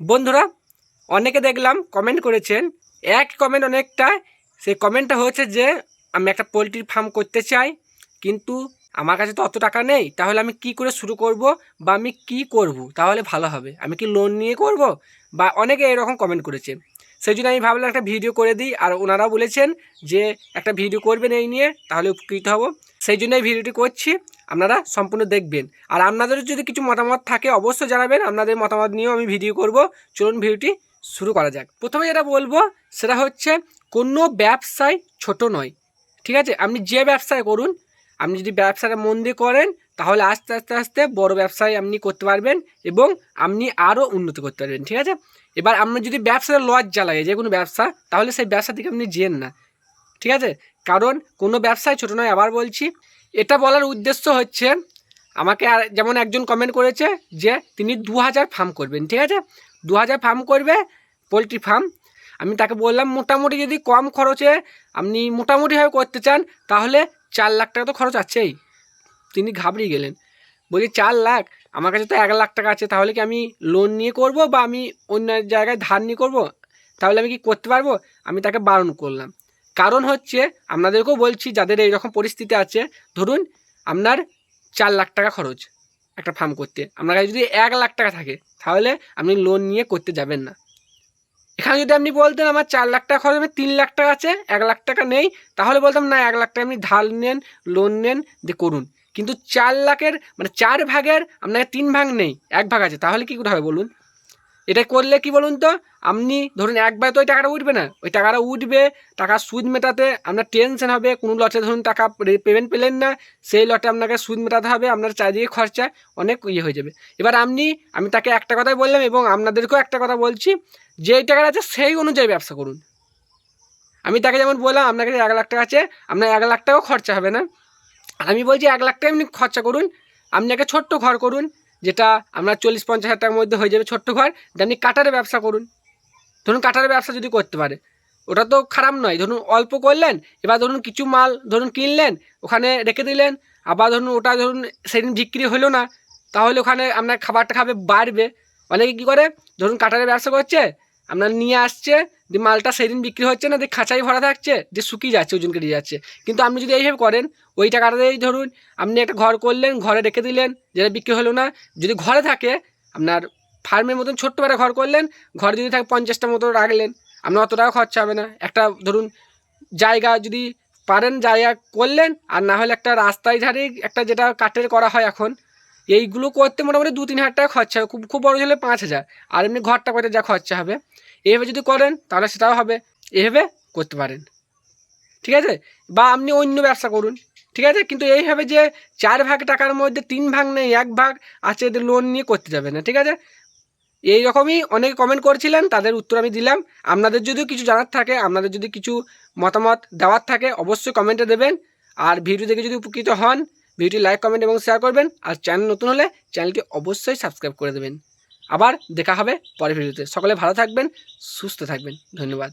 বন্ধুরা, অনেকে দেখলাম কমেন্ট করেছেন। এক কমেন্ট অনেকটা, সেই কমেন্টটা হয়েছে যে, আমি একটা পোলট্রির ফার্ম করতে চাই, কিন্তু আমার কাছে তো অত টাকা নেই, তাহলে আমি কি করে শুরু করব বা আমি কি করব? তাহলে ভালো হবে। আমি কি লোন নিয়ে করব? বা অনেকে এরকম কমেন্ট করেছে। সেই জন্য আমি ভাবলাম একটা ভিডিও করে দিই, আর ওনারাও বলেছেন যে, একটা ভিডিও করবেন এই নিয়ে, তাহলে উপকৃত হব। সেই জন্য এই ভিডিওটি করছি। আপনারা সম্পূর্ণ দেখবেন। আর আপনাদেরও যদি কিছু মতামত থাকে, অবশ্যই জানাবেন। আপনাদের মতামত নিয়েও আমি ভিডিও করব। চলুন ভিডিওটি শুরু করা যাক। প্রথমে যেটা বলব, সেটা হচ্ছে কোনো ব্যবসায় ছোট নয়। ঠিক আছে? আপনি যে ব্যবসায় করুন, আপনি যদি ব্যবসাটা মন দিয়ে করেন, তাহলে আস্তে আস্তে আস্তে বড় ব্যবসায় আপনি করতে পারবেন এবং আপনি আরও উন্নতি করতে পারবেন। ঠিক আছে? এবার আপনার যদি ব্যবসাটা লজ্জা লাগে, যে কোনো ব্যবসা, তাহলে সেই ব্যবসা থেকে আপনি যেন না। ঠিক আছে? কারণ কোনো ব্যবসায় ছোটো নয়। আবার বলছি এটা বলার উদ্দেশ্য হচ্ছে, আমাকে আর যেমন একজন কমেন্ট করেছে যে, তিনি দু হাজার ফার্ম করবেন, ঠিক আছে? দু হাজার ফার্ম করবে, পোলট্রি ফার্ম আমি তাকে বললাম, মোটামুটি যদি কম খরচে আপনি মোটামুটিভাবে করতে চান, তাহলে চার লাখ টাকা তো খরচ আছেই। তিনি ঘাবড়িয়ে গেলেন। বলছি চার লাখ? আমার কাছে তো এক লাখ টাকা আছে, তাহলে কি আমি লোন নিয়ে করব বা আমি অন্য জায়গায় ধার নিয়ে করব? তাহলে আমি কি করতে পারব? আমি তাকে বারণ করলাম। কারণ হচ্ছে আপনাদেরকেও বলছি, যাদের এই রকম পরিস্থিতি আছে, ধরুন আপনার চার লাখ টাকা খরচ একটা ফার্ম করতে। আপনার কাছে যদি এক লাখ টাকা থাকে, তাহলে আপনি লোন নিয়ে করতে যাবেন না। এখানে যদি আপনি বলতেন আমার চার লাখ টাকা খরচ হবে, তিন লাখ টাকা আছে, এক লাখ টাকা নেই, তাহলে বলতাম না, এক লাখ টাকা আপনি ধার নেন লোন নেন, দিয়ে করুন। কিন্তু চার লাখের মানে চার ভাগের আপনার তিন ভাগ নেই, এক ভাগ আছে, তাহলে কী করে হবে বলুন? এটা করলে কি বলুন তো? আপনি ধরুন একবার তো ওই টাকাটা উঠবে না। ওই টাকাটা উঠবে টাকা সুদ মেটাতে আপনার টেনশন হবে, কোনো লটে ধরুন টাকা পেমেন্ট পেলেন না, সেই লটে আপনাকে সুদ মেটাতে হবে, আপনার চারিদিকে খরচা অনেক ইয়ে হয়ে যাবে। এবার আপনি, আমি তাকে একটা কথাই বললাম এবং আপনাদেরকেও একটা কথা বলছি, যেই টাকাটা আছে সেই অনুযায়ী ব্যবসা করুন। আমি তাকে যেমন বললাম আপনার কাছে এক লাখ টাকা আছে, আপনার এক লাখ টাকাও খরচা হবে না। আমি বলছি এক লাখ টাকা আপনি খরচা করুন, আপনি একটা ছোট্ট ঘর করুন যেটা আপনার চল্লিশ পঞ্চাশ হাজার টাকার মধ্যে হয়ে যাবে ছোট্ট ঘর আপনি কাটারের ব্যবসা করুন। ধরুন কাটারের ব্যবসা যদি করতে পারে, ওটা তো খারাপ নয়। ধরুন অল্প করলেন, এবার ধরুন কিছু মাল ধরুন কিনলেন, ওখানে রেখে দিলেন, আবার ধরুন ওটা ধরুন সেদিন বিক্রি হলো না, তাহলে ওখানে আপনার খাবারটা খাবে বাড়বে। অনেকে কী করে? ধরুন কাটারের ব্যবসা করছে, আপনার নিয়ে আসছে যে মালটা সেদিন বিক্রি হচ্ছে না দিয়ে খাঁচাই ভরা থাকছে, যে শুকিয়ে যাচ্ছে, ওজন কেটে যাচ্ছে। কিন্তু আপনি যদি এইভাবে করেন, ওই টাকাটা টাকাটাতেই ধরুন, আপনি একটা ঘর করলেন, ঘরে রেখে দিলেন, যেটা বিক্রি হলো না, যদি ঘরে থাকে, আপনার ফার্মের মতন ছোট্ট একটা ঘর করলেন, ঘরে যদি থাকে পঞ্চাশটা মতো রাখলেন, আপনার অত টাকা খরচা হবে না। একটা ধরুন, জায়গা যদি পারেন, জায়গা করলেন, আর না হলে একটা রাস্তায় ধারে একটা যেটা কাঠের করা হয় এখন, এইগুলো করতে মোটামুটি দু তিন হাজার টাকা খরচা হবে। খুব খুব বড় হলে পাঁচ হাজার। আর এমনি ঘরটা করতে যা খরচা হবে? এইভাবে যদি করেন, তাহলে সেটাও হবে। এভাবে করতে পারেন। ঠিক আছে? বা আপনি অন্য ব্যবসা করুন। ঠিক আছে? কিন্তু এইভাবে যে চার ভাগ টাকার মধ্যে তিন ভাগ নেই এক ভাগ আছে এদের লোন নিয়ে করতে যাবে না। ঠিক আছে? এই রকমই অনেকে কমেন্ট করছিলেন, তাদের উত্তর আমি দিলাম। আপনাদের যদিও কিছু জানার থাকে, আপনাদের যদি কিছু মতামত দেওয়ার থাকে, অবশ্যই কমেন্টে দেবেন। আর ভিডিও দেখে যদি উপকৃত হন ভিডিওটি লাইক কমেন্ট এবং শেয়ার করবেন। আর চ্যানেল নতুন হলে চ্যানেলটি অবশ্যই সাবস্ক্রাইব করে দেবেন। আবার দেখা হবে পরের ভিডিওতে। সকলে ভালো থাকবেন সুস্থ থাকবেন। ধন্যবাদ।